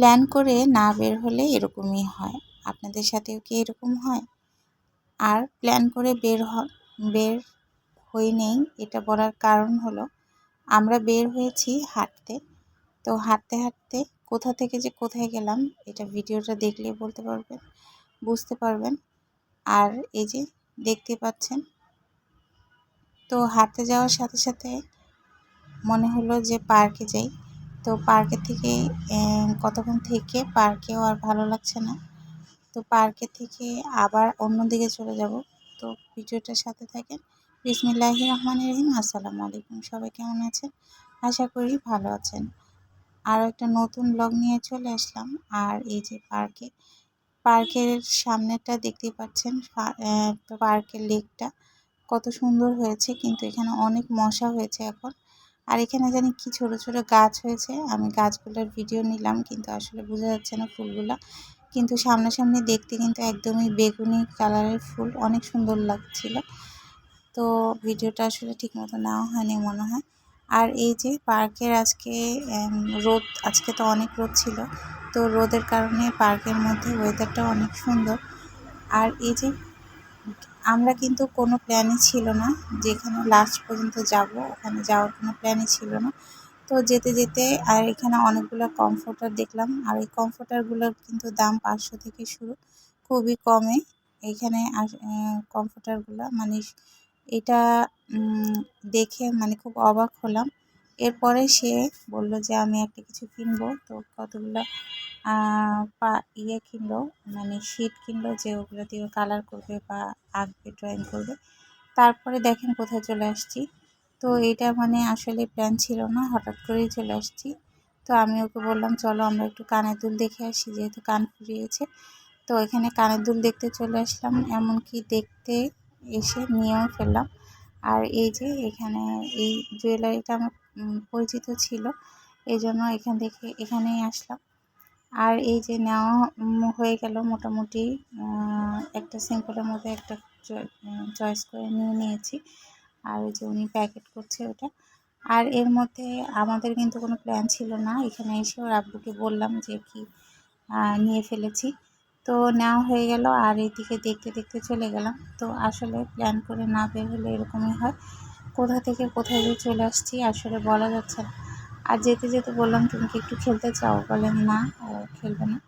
Plan করে না বের হলে এরকমই হয়। আপনাদের সাথেও কি এরকম হয়? আর প্ল্যান করে বের হ, বের হই নেই, এটা বলার কারণ হলো, আমরা বের হয়েছি হাঁটতে। তো হাঁটতে হাঁটতে কোথা থেকে যে কোথায় গেলাম, এটা ভিডিওটা দেখলে বলতে পারবেন, বুঝতে পারবেন। আর এই যে দেখতে পাচ্ছেন, তো হাঁটতে যাওয়ার সাথে সাথে মনে হলো যে পার্কে যাই। তো পার্কে থেকে কতক্ষণ থেকে পার্কেও আর ভালো লাগছে না। তো পার্কে থেকে আবার অন্য দিকে চলে যাব। তো ভিডিওটার সাথে থাকেন বিসমিল্লাহি রহমান রহিম। আসসালামু আলাইকুম। সবাই কেমন আছেন? আশা করি ভালো আছেন। আরও একটা নতুন ব্লগ নিয়ে চলে আসলাম। আর এই যে পার্কে, পার্কের সামনেটা দেখতেই পাচ্ছেন পার্কের লেকটা কত সুন্দর হয়েছে। কিন্তু এখানে অনেক মশা হয়েছে এখন। আর এখানে জানি কি ছোট ছোট গাছ হয়েছে। আমি গাছগুলোর ভিডিও নিলাম, কিন্তু আসলে বোঝা যাচ্ছে না ফুলগুলা। কিন্তু সামনাসামনি দেখতে কিন্তু একদমই বেগুনি কালারের ফুল, অনেক সুন্দর লাগছিল। তো ভিডিওটা আসলে ঠিক মতো নেওয়া হয়নি মনে হয়। আর এই যে পার্কের আজকে রোদ, আজকে তো অনেক রোদ ছিল। তো রোদের কারণে পার্কের মধ্যে ওয়েদারটা অনেক সুন্দর। আর এই যে আমরা কিন্তু কোনো প্ল্যানই ছিল না। যেখানে লাস্ট পর্যন্ত যাব, ওখানে যাওয়ার কোনো প্ল্যানই ছিল না। তো যেতে যেতে আর এখানে অনেকগুলো কমফোর্টার দেখলাম। আর এই কমফোর্টারগুলোর কিন্তু দাম পাঁচশো থেকে শুরু, খুবই কমে। এইখানে কমফোর্টারগুলো মানে এটা দেখে মানে খুব অবাক হলাম। এরপরে সে বলল যে, আমি একটা কিছু কিনবো। তো কতগুলো পা ইয়ে কিনলো মানে শিট কিনলো যে ওগুলো দিয়ে কালার করবে বা আঁকবে ড্রয়িং করবে। তারপরে দেখেন কোথায় চলে আসছি। তো এটা মানে আসলে প্ল্যান ছিল না, হঠাৎ করেই চলে আসছি। তো আমি ওকে বললাম, চলো আমরা একটু কানের দুল দেখে আসি, যেহেতু কান ফুরিয়েছে। তো এখানে কানের দুল দেখতে চলে আসলাম, এমনকি দেখতে এসে নিয়েও ফেললাম। আর এই যে এখানে এই জুয়েলারিটা আমার পরিচিত ছিল এই জন্য এখান থেকে, এখানেই আসলাম। আর এই যে নেওয়া হয়ে গেল মোটামুটি একটা সিম্পলের মধ্যে একটা চয়েস করে নিয়ে নিয়েছি। আর ওই যে উনি প্যাকেট করছে ওটা। আর এর মধ্যে আমাদের কিন্তু কোনো প্ল্যান ছিল না। এখানে এসে ওর আব্বুকে বললাম যে কি নিয়ে ফেলেছি। তো নেওয়া হয়ে গেল আর এইদিকে দেখতে দেখতে চলে গেলাম। তো আসলে প্ল্যান করে না বের হলে এরকমই হয়। কোথা থেকে কোথায় যে চলে আসছি আসলে বলা যাচ্ছে না। আর যেতে যেতে বললাম, তুমি কি একটু খেলতে চাও? বলেন না। খেলবে না।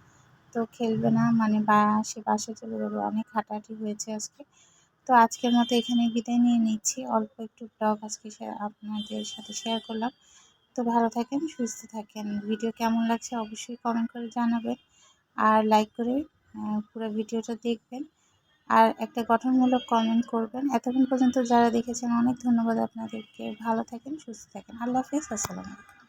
তো খেলবে না মানে বা সে বাসে চলে যাবে। অনেক হাঁটাহাঁটি হয়েছে আজকে। তো আজকের মতো এখানে বিদায় নিয়ে নিচ্ছি। অল্প একটু ব্লগ আজকে আপনাদের সাথে শেয়ার করলাম। তো ভালো থাকেন, সুস্থ থাকেন। ভিডিও কেমন লাগছে অবশ্যই কমেন্ট করে জানাবেন। আর লাইক করে পুরো ভিডিওটা দেখবেন। আর একটা গঠনমূলক কমেন্ট করবেন। এতক্ষণ পর্যন্ত যারা দেখেছেন, অনেক ধন্যবাদ আপনাদেরকে। ভালো থাকেন, সুস্থ থাকেন। আল্লাহ হাফিজ। আসসালামু আলাইকুম।